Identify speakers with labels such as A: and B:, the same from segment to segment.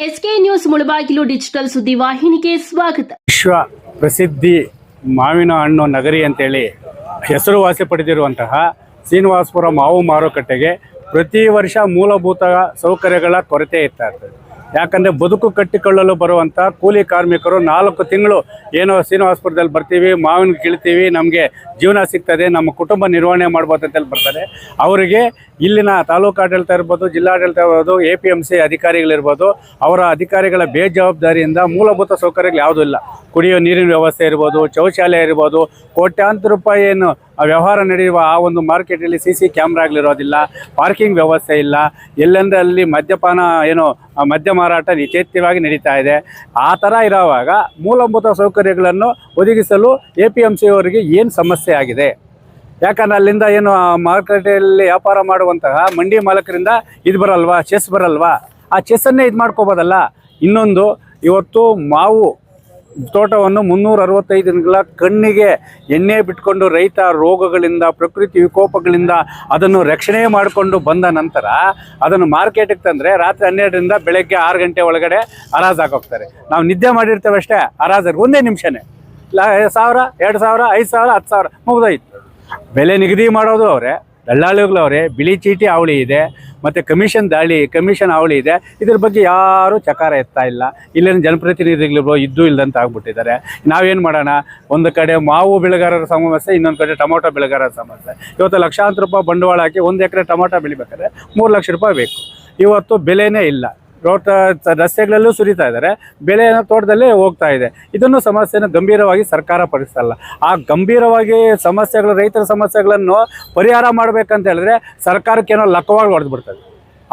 A: SK news Mulbagal digital ಸುದ್ದಿ ವಾಹಿನಿಗೆ ಸ್ವಾಗತ.
B: ವಿಶ್ವ ಪ್ರಸಿದ್ಧಿ ಮಾವಿನ ಹಣ್ಣು ನಗರಿ ಅಂತೇಳಿ ಹೆಸರುವಾಸಿ ಪಡೆದಿರುವಂತಹ ಶ್ರೀನಿವಾಸಪುರ ಮಾವು ಮಾರುಕಟ್ಟೆಗೆ ಪ್ರತಿ ವರ್ಷ ಮೂಲಭೂತ ಸೌಕರ್ಯಗಳ ಕೊರತೆ ಇರ್ತಾ ಇರ್ತದೆ. ಯಾಕಂದರೆ ಬದುಕು ಕಟ್ಟಿಕೊಳ್ಳಲು ಬರುವಂಥ ಕೂಲಿ ಕಾರ್ಮಿಕರು ನಾಲ್ಕು ತಿಂಗಳು ಏನೋ ಶ್ರೀನಿವಾಸಪುರದಲ್ಲಿ ಬರ್ತೀವಿ, ಮಾವಿನ ಕೀಳ್ತೀವಿ ನಮಗೆ ಜೀವನ ಸಿಗ್ತದೆ, ನಮ್ಮ ಕುಟುಂಬ ನಿರ್ವಹಣೆ ಮಾಡ್ಬೋದು ಅಂತೇಳಿ ಬರ್ತಾರೆ. ಅವರಿಗೆ ಇಲ್ಲಿನ ತಾಲೂಕು ಆಡಳಿತ ಇರ್ಬೋದು, ಜಿಲ್ಲಾಡಳಿತ ಇರ್ಬೋದು, ಎ ಪಿ ಎಂ ಸಿ ಅಧಿಕಾರಿಗಳಿರ್ಬೋದು, ಅವರ ಅಧಿಕಾರಿಗಳ ಬೇಜವಾಬ್ದಾರಿಯಿಂದ ಮೂಲಭೂತ ಸೌಕರ್ಯಗಳು ಯಾವುದೂ ಇಲ್ಲ. ಕುಡಿಯೋ ನೀರಿನ ವ್ಯವಸ್ಥೆ ಇರ್ಬೋದು, ಶೌಚಾಲಯ ಇರ್ಬೋದು, ಕೋಟ್ಯಾಂತರ ರೂಪಾಯಿ ಏನು ವ್ಯವಹಾರ ನಡೆಯುವ ಆ ಒಂದು ಮಾರ್ಕೆಟಲ್ಲಿ ಸಿ ಸಿ ಕ್ಯಾಮ್ರಾಗಳಿರೋದಿಲ್ಲ ಪಾರ್ಕಿಂಗ್ ವ್ಯವಸ್ಥೆ ಇಲ್ಲ, ಎಲ್ಲೆಂದರೆ ಅಲ್ಲಿ ಮದ್ಯಪಾನ ಏನು ಮದ್ಯ ಮಾರಾಟ ನಿಚೇತ್ಯವಾಗಿ ನಡೀತಾ ಇದೆ. ಆ ಥರ ಇರೋವಾಗ ಮೂಲಭೂತ ಸೌಕರ್ಯಗಳನ್ನು ಒದಗಿಸಲು ಎ ಪಿ ಎಂ ಸಿ ಅವರಿಗೆ ಏನು ಸಮಸ್ಯೆ ಆಗಿದೆ? ಯಾಕಂದ್ರೆ ಅಲ್ಲಿಂದ ಏನು ಮಾರುಕಟ್ಟೆಯಲ್ಲಿ ವ್ಯಾಪಾರ ಮಾಡುವಂತಹ ಮಂಡಿ ಮಾಲಕರಿಂದ ಇದು ಬರಲ್ವಾ, ಚೆಸ್ ಬರಲ್ವಾ? ಆ ಚೆಸ್ಸನ್ನೇ ಇದು ಮಾಡ್ಕೋಬೋದಲ್ಲ ಇನ್ನೊಂದು, ಇವತ್ತು ಮಾವು ತೋಟವನ್ನು ಮುನ್ನೂರ ಅರವತ್ತೈದು ದಿನಗಳ ಕಣ್ಣಿಗೆ ಎಣ್ಣೆ ಬಿಟ್ಕೊಂಡು ರೈತ ರೋಗಗಳಿಂದ, ಪ್ರಕೃತಿ ವಿಕೋಪಗಳಿಂದ ಅದನ್ನು ರಕ್ಷಣೆ ಮಾಡಿಕೊಂಡು ಬಂದ ನಂತರ ಅದನ್ನು ಮಾರ್ಕೆಟಿಗೆ ತಂದರೆ ರಾತ್ರಿ ಹನ್ನೆರಡರಿಂದ ಬೆಳಗ್ಗೆ ಆರು ಗಂಟೆ ಒಳಗಡೆ ಹರಾಜು ಹಾಕೋಗ್ತಾರೆ ನಾವು ನಿದ್ದೆ ಮಾಡಿರ್ತೇವೆ ಅಷ್ಟೇ ಹರಾಜಲ್ಲಿ ಒಂದೇ ನಿಮಿಷನೇ. ಸಾವಿರ, ಎರಡು ಸಾವಿರ, ಐದು ಸಾವಿರ, ಹತ್ತು ಸಾವಿರ ಮುಗ್ದಾಯ್ತು. ಬೆಲೆ ನಿಗದಿ ಮಾಡೋದು ಅವರೇ. ದಳ್ಳಾಳಿಗಳು ಅವರೇ ಬಿಳಿ ಚೀಟಿ ಅವಳಿ ಇದೆ, ಮತ್ತು ಕಮಿಷನ್ ದಾಳಿ, ಕಮಿಷನ್ ಅವಳಿ ಇದೆ. ಇದ್ರ ಬಗ್ಗೆ ಯಾರೂ ಚಕಾರ ಎತ್ತಾ ಇಲ್ಲ. ಇಲ್ಲಿನ ಜನಪ್ರತಿನಿಧಿಗಳು ಇದ್ದು ಇಲ್ಲದಂತ ಆಗ್ಬಿಟ್ಟಿದ್ದಾರೆ. ನಾವೇನು ಮಾಡೋಣ? ಒಂದು ಕಡೆ ಮಾವು ಬೆಳೆಗಾರರ ಸಮಸ್ಯೆ, ಇನ್ನೊಂದು ಕಡೆ ಟೊಮೊಟೊ ಬೆಳೆಗಾರರ ಸಮಸ್ಯೆ. ಇವತ್ತು ಲಕ್ಷಾಂತರ ರೂಪಾಯಿ ಬಂಡವಾಳ ಹಾಕಿ ಒಂದು ಎಕರೆ ಟೊಮೊಟೊ ಬೆಳಿಬೇಕಾದ್ರೆ ಮೂರು ಲಕ್ಷ ರೂಪಾಯಿ ಬೇಕು. ಇವತ್ತು ಬೆಲೆನೇ ಇಲ್ಲ. ತೋಟ ರಸ್ತೆಗಳಲ್ಲೂ ಸುರಿತಾ ಇದ್ದಾರೆ. ಬೆಳೆ ತೋಟದಲ್ಲೇ ಹೋಗ್ತಾ ಇದೆ. ಇದನ್ನು ಸಮಸ್ಯೆನ ಗಂಭೀರವಾಗಿ ಸರ್ಕಾರ ಪರಿಸಲ್ಲ ಆ ಗಂಭೀರವಾಗಿ ಸಮಸ್ಯೆಗಳು, ರೈತರ ಸಮಸ್ಯೆಗಳನ್ನು ಪರಿಹಾರ ಮಾಡಬೇಕಂತ ಹೇಳಿದ್ರೆ ಸರ್ಕಾರಕ್ಕೇನೋ ಲಕ್ಕವಾಗಿ ಹೊಡೆದ್ಬಿಡ್ತದೆ.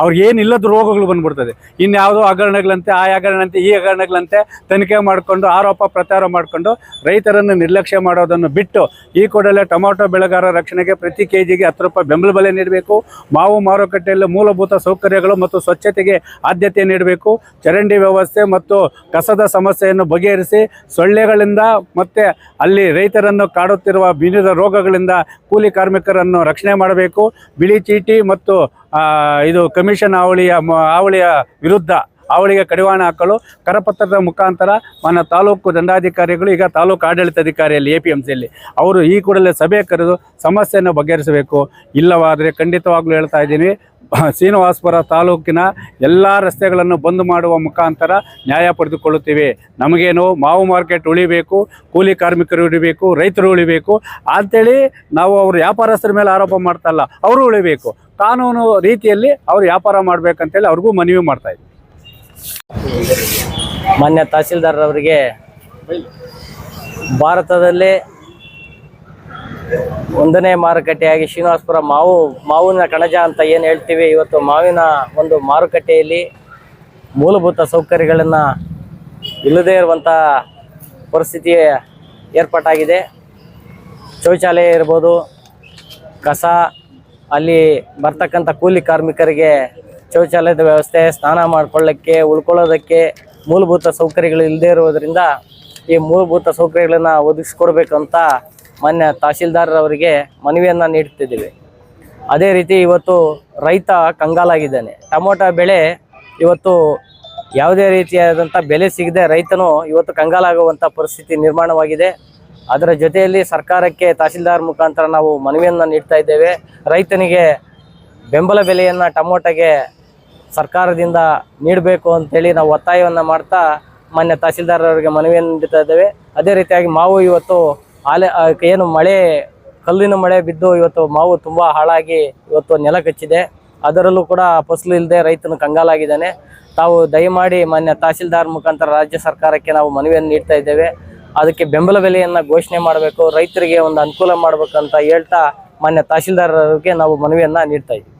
B: ಅವ್ರಿಗೆ ಏನಿಲ್ಲದ ರೋಗಗಳು ಬಂದ್ಬಿಡ್ತದೆ. ಇನ್ಯಾವುದೋ ಹಗರಣಗಳಂತೆ, ಆ ಹಗರಣಂತೆ ಈ ಹಗರಣಗಳಂತೆ ತನಿಖೆ ಮಾಡಿಕೊಂಡು, ಆರೋಪ ಪ್ರಚಾರ ಮಾಡಿಕೊಂಡು ರೈತರನ್ನು ನಿರ್ಲಕ್ಷ್ಯ ಮಾಡೋದನ್ನು ಬಿಟ್ಟು ಈ ಕೂಡಲೇ ಟೊಮೊಟೊ ಬೆಳೆಗಾರರ ರಕ್ಷಣೆಗೆ ಪ್ರತಿ ಕೆ ಜಿಗೆ ಹತ್ತು ರೂಪಾಯಿ ಬೆಂಬಲ ಬೆಲೆ ನೀಡಬೇಕು. ಮಾವು, ಮಾರುಕಟ್ಟೆಯಲ್ಲಿ ಮೂಲಭೂತ ಸೌಕರ್ಯಗಳು ಮತ್ತು ಸ್ವಚ್ಛತೆಗೆ ಆದ್ಯತೆ ನೀಡಬೇಕು. ಚರಂಡಿ ವ್ಯವಸ್ಥೆ ಮತ್ತು ಕಸದ ಸಮಸ್ಯೆಯನ್ನು ಬಗೆಹರಿಸಿ ಸೊಳ್ಳೆಗಳಿಂದ ಮತ್ತು ಅಲ್ಲಿ ರೈತರನ್ನು ಕಾಡುತ್ತಿರುವ ವಿವಿಧ ರೋಗಗಳಿಂದ ಕೂಲಿ ಕಾರ್ಮಿಕರನ್ನು ರಕ್ಷಣೆ ಮಾಡಬೇಕು. ಬಿಳಿ ಚೀಟಿ ಮತ್ತು ಇದು ಕಮಿಷನ್ ಅವಳಿಯ ಅವಳಿಯ ವಿರುದ್ಧ ಅವಳಿಗೆ ಕಡಿವಾಣ ಹಾಕಲು ಕರಪತ್ರದ ಮುಖಾಂತರ ಮನ ತಾಲೂಕು ದಂಡಾಧಿಕಾರಿಗಳು, ಈಗ ತಾಲೂಕು ಆಡಳಿತಾಧಿಕಾರಿಯಲ್ಲಿ ಎ ಪಿ ಎಂ ಸಿಯಲ್ಲಿ ಅವರು ಈ ಕೂಡಲೇ ಸಭೆ ಕರೆದು ಸಮಸ್ಯೆಯನ್ನು ಬಗೆಹರಿಸಬೇಕು. ಇಲ್ಲವಾದರೆ ಖಂಡಿತವಾಗ್ಲೂ ಹೇಳ್ತಾ ಇದ್ದೀನಿ, ಶ್ರೀನಿವಾಸಪುರ ತಾಲೂಕಿನ ಎಲ್ಲ ರಸ್ತೆಗಳನ್ನು ಬಂದ್ ಮಾಡುವ ಮುಖಾಂತರ ನ್ಯಾಯ ಪಡೆದುಕೊಳ್ಳುತ್ತೀವಿ. ನಮಗೇನು ಮಾವು ಮಾರ್ಕೆಟ್ ಉಳಿಬೇಕು, ಕೂಲಿ ಕಾರ್ಮಿಕರು ಉಳಿಬೇಕು, ರೈತರು ಉಳಿಬೇಕು, ಅಂತೇಳಿ ನಾವು ಅವರು ವ್ಯಾಪಾರಸ್ಥರ ಮೇಲೆ ಆರೋಪ ಮಾಡ್ತಾ ಇಲ್ಲ, ಅವರು ಉಳಿಬೇಕು. ಕಾನೂನು ರೀತಿಯಲ್ಲಿ ಅವರು ವ್ಯಾಪಾರ ಮಾಡಬೇಕಂತೇಳಿ ಅವ್ರಿಗೂ ಮನವಿ ಮಾಡ್ತಾ ಇದ್ದೀವಿ
C: ಮಾನ್ಯ ತಹಸೀಲ್ದಾರ್ರವರಿಗೆ ಭಾರತದಲ್ಲಿ ಒಂದನೇ ಮಾರುಕಟ್ಟೆಯಾಗಿ ಶ್ರೀನಿವಾಸಪುರ ಮಾವು, ಮಾವಿನ ಕಣಜ ಅಂತ ಏನು ಹೇಳ್ತೀವಿ, ಇವತ್ತು ಮಾವಿನ ಒಂದು ಮಾರುಕಟ್ಟೆಯಲ್ಲಿ ಮೂಲಭೂತ ಸೌಕರ್ಯಗಳನ್ನು ಇಲ್ಲದೇ ಇರುವಂಥ ಪರಿಸ್ಥಿತಿ ಏರ್ಪಾಟಾಗಿದೆ. ಶೌಚಾಲಯ ಇರ್ಬೋದು, ಕಸ, ಅಲ್ಲಿ ಬರ್ತಕ್ಕಂಥ ಕೂಲಿ ಕಾರ್ಮಿಕರಿಗೆ ಶೌಚಾಲಯದ ವ್ಯವಸ್ಥೆ, ಸ್ನಾನ ಮಾಡ್ಕೊಳ್ಳೋಕ್ಕೆ, ಉಳ್ಕೊಳ್ಳೋದಕ್ಕೆ ಮೂಲಭೂತ ಸೌಕರ್ಯಗಳು ಇಲ್ಲದೇ ಇರುವುದರಿಂದ ಈ ಮೂಲಭೂತ ಸೌಕರ್ಯಗಳನ್ನು ಒದಗಿಸ್ಕೊಡ್ಬೇಕಂತ ಮಾನ್ಯ ತಹಸೀಲ್ದಾರರವರಿಗೆ ಮನವಿಯನ್ನು ನೀಡ್ತಿದ್ದೀವಿ. ಅದೇ ರೀತಿ ಇವತ್ತು ರೈತ ಕಂಗಾಲಾಗಿದ್ದಾನೆ. ಟೊಮೊಟೊ ಬೆಳೆ ಇವತ್ತು ಯಾವುದೇ ರೀತಿಯಾದಂಥ ಬೆಲೆ ಸಿಗದೆ ರೈತನು ಇವತ್ತು ಕಂಗಾಲಾಗುವಂಥ ಪರಿಸ್ಥಿತಿ ನಿರ್ಮಾಣವಾಗಿದೆ. ಅದರ ಜೊತೆಯಲ್ಲಿ ಸರ್ಕಾರಕ್ಕೆ ತಹಸೀಲ್ದಾರ್ ಮುಖಾಂತರ ನಾವು ಮನವಿಯನ್ನು ನೀಡ್ತಾ ಇದ್ದೇವೆ. ರೈತನಿಗೆ ಬೆಂಬಲ ಬೆಲೆಯನ್ನು ಟೊಮೊಟೊಗೆ ಸರ್ಕಾರದಿಂದ ನೀಡಬೇಕು ಅಂತೇಳಿ ನಾವು ಒತ್ತಾಯವನ್ನು ಮಾಡ್ತಾ ಮಾನ್ಯ ತಹಸೀಲ್ದಾರರಿಗೆ ಮನವಿಯನ್ನು ನೀಡ್ತಾ ಇದ್ದೇವೆ. ಅದೇ ರೀತಿಯಾಗಿ ಮಾವು ಇವತ್ತು ಆಲೆ ಏನು ಮಳೆ, ಕಲ್ಲಿನ ಮಳೆ ಬಿದ್ದು ಇವತ್ತು ಮಾವು ತುಂಬ ಹಾಳಾಗಿ ಇವತ್ತು ನೆಲ ಕಚ್ಚಿದೆ. ಅದರಲ್ಲೂ ಕೂಡ ಫಸಲು ಇಲ್ಲದೆ ರೈತನು ಕಂಗಾಲಾಗಿದ್ದಾನೆ. ತಾವು ದಯಮಾಡಿ ಮಾನ್ಯ ತಹಸೀಲ್ದಾರ್ ಮುಖಾಂತರ ರಾಜ್ಯ ಸರ್ಕಾರಕ್ಕೆ ನಾವು ಮನವಿಯನ್ನು ನೀಡ್ತಾ ಇದ್ದೇವೆ. ಅದಕ್ಕೆ ಬೆಂಬಲ ಬೆಲೆಯನ್ನು ಘೋಷಣೆ ಮಾಡಬೇಕು, ರೈತರಿಗೆ ಒಂದು ಅನುಕೂಲ ಮಾಡಬೇಕಂತ ಹೇಳ್ತಾ ಮಾನ್ಯ ತಹಸೀಲ್ದಾರರಿಗೆ ನಾವು ಮನವಿಯನ್ನು ನೀಡ್ತಾ ಇದ್ದೀವಿ.